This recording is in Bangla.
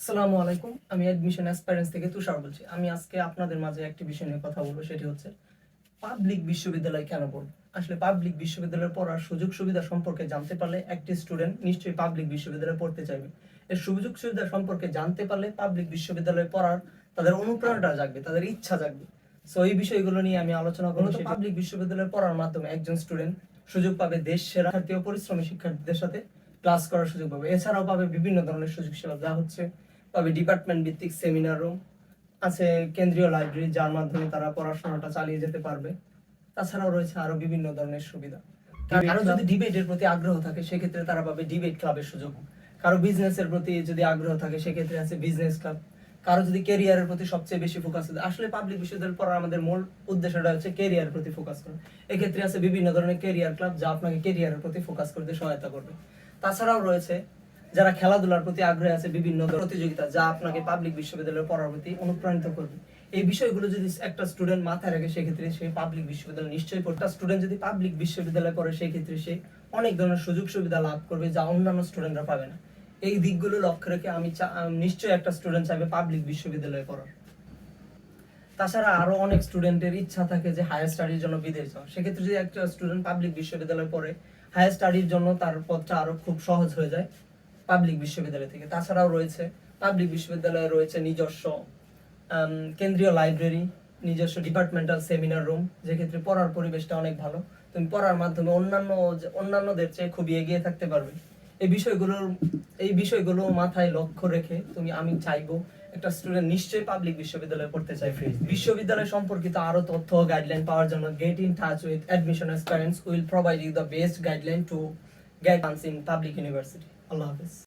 আসসালামু আলাইকুম। আমি অ্যাডমিশন অ্যাসপারেন্স থেকে তুষার বলছি। আমি আজকে আপনাদের মাঝে একটি বিষয় নিয়ে কথা বলব সেটি হচ্ছে পাবলিক বিশ্ববিদ্যালয় কেন পড়ব আসলে পাবলিক বিশ্ববিদ্যালয়ে পড়ার সুযোগ সুবিধা সম্পর্কে জানতে পারলে একটি স্টুডেন্ট নিশ্চয়ই পাবলিক বিশ্ববিদ্যালয়ে পড়তে চাইবে। এর সুযোগ সুবিধা সম্পর্কে জানতে পারলে পাবলিক বিশ্ববিদ্যালয়ে পড়ার তাদের অনুপ্রেরণাটা জাগবে তাদের ইচ্ছা জাগবে। সো এই বিষয়গুলো নিয়ে আমি আলোচনা করব। পাবলিক বিশ্ববিদ্যালয়ে পড়ার মাধ্যমে একজন স্টুডেন্ট সুযোগ পাবে দেশ সেরা শিক্ষার্থী ও পরিশ্রমী শিক্ষার্থীদের সাথে ক্লাস করার সুযোগ পাবে। এছাড়াও পাবে বিভিন্ন ধরনের সুযোগ সেবা। যা হচ্ছে পাবে ডিপার্টমেন্ট ভিত্তিক সেমিনার রুম আছে কেন্দ্রীয় লাইব্রেরি যার মাধ্যমে তারা পড়াশোনাটা চালিয়ে যেতে পারবে। তাছাড়াও রয়েছে আরও বিভিন্ন ধরনের সুবিধা। কারও যদি ডিবেটের প্রতি আগ্রহ থাকে সেক্ষেত্রে তারা পাবে ডিবেট ক্লাবের সুযোগ। কারও বিজনেসের প্রতি যদি আগ্রহ থাকে সেক্ষেত্রে আছে বিজনেস ক্লাব কারও যদি ক্যারিয়ারের প্রতি সবচেয়ে বেশি ফোকাস আসলে পাবলিক বিশ্ববিদ্যালয় পড়ার আমাদের মূল উদ্দেশ্যটা হচ্ছে ক্যারিয়ার প্রতি ফোকাস করা। এক্ষেত্রে আছে বিভিন্ন ধরনের ক্যারিয়ার ক্লাব যা আপনাকে ক্যারিয়ারের প্রতি ফোকাস করতে সহায়তা করবে। তাছাড়াও রয়েছে যারা খেলাধুলার প্রতি আগ্রহী আছে, বিভিন্ন প্রতিযোগিতা, যা আপনাকে পাবলিক বিশ্ববিদ্যালয়ে পড়ার প্রতি অনুপ্রাণিত করবে। এই বিষয়গুলো যদি একটা স্টুডেন্ট মাথায় রাখে, সেক্ষেত্রে সে পাবলিক বিশ্ববিদ্যালয় নিশ্চয়ই পড়তে স্টুডেন্ট যদি পাবলিক বিশ্ববিদ্যালয়ে পড়ে সেই ক্ষেত্রে সে অনেক ধরনের সুযোগ সুবিধা লাভ করবে, যা অন্যান্য স্টুডেন্টরা পাবে না। এই দিকগুলো লক্ষ্য রেখে আমি নিশ্চয়ই একটা স্টুডেন্ট চাইবে পাবলিক বিশ্ববিদ্যালয়ে পড়ার। তাছাড়া আরও অনেক স্টুডেন্টের ইচ্ছা থাকে যে হায়ার স্টাডির জন্য বিদেশ যাওয়া সেক্ষেত্রে যদি একটা স্টুডেন্ট পাবলিক বিশ্ববিদ্যালয়ে পড়ে হায়ার স্টাডির জন্য তার পথটা আরও খুব সহজ হয়ে যায়। পাবলিক বিশ্ববিদ্যালয় থেকে। তাছাড়াও রয়েছে পাবলিক বিশ্ববিদ্যালয়ে রয়েছে নিজস্ব কেন্দ্রীয় লাইব্রেরি নিজস্ব ডিপার্টমেন্টাল সেমিনার রুম যেক্ষেত্রে পড়ার পরিবেশটা অনেক ভালো। তুমি পড়ার মাধ্যমে অন্যান্য অন্যান্যদের চেয়ে খুবই এগিয়ে থাকতে পারবে। এই বিষয়গুলোর এই বিষয়গুলো মাথায় লক্ষ্য রেখে তুমি আমি চাইব একটা স্টুডেন্ট নিশ্চয়ই পাবলিক বিশ্ববিদ্যালয়ে পড়তে চাই বিশ্ববিদ্যালয় সম্পর্কিত আরও তথ্য গাইডলাইন পাওয়ার জন্য get in touch with admission parents will provide you the best guideline to get in public university আল্লাহ হাফেজ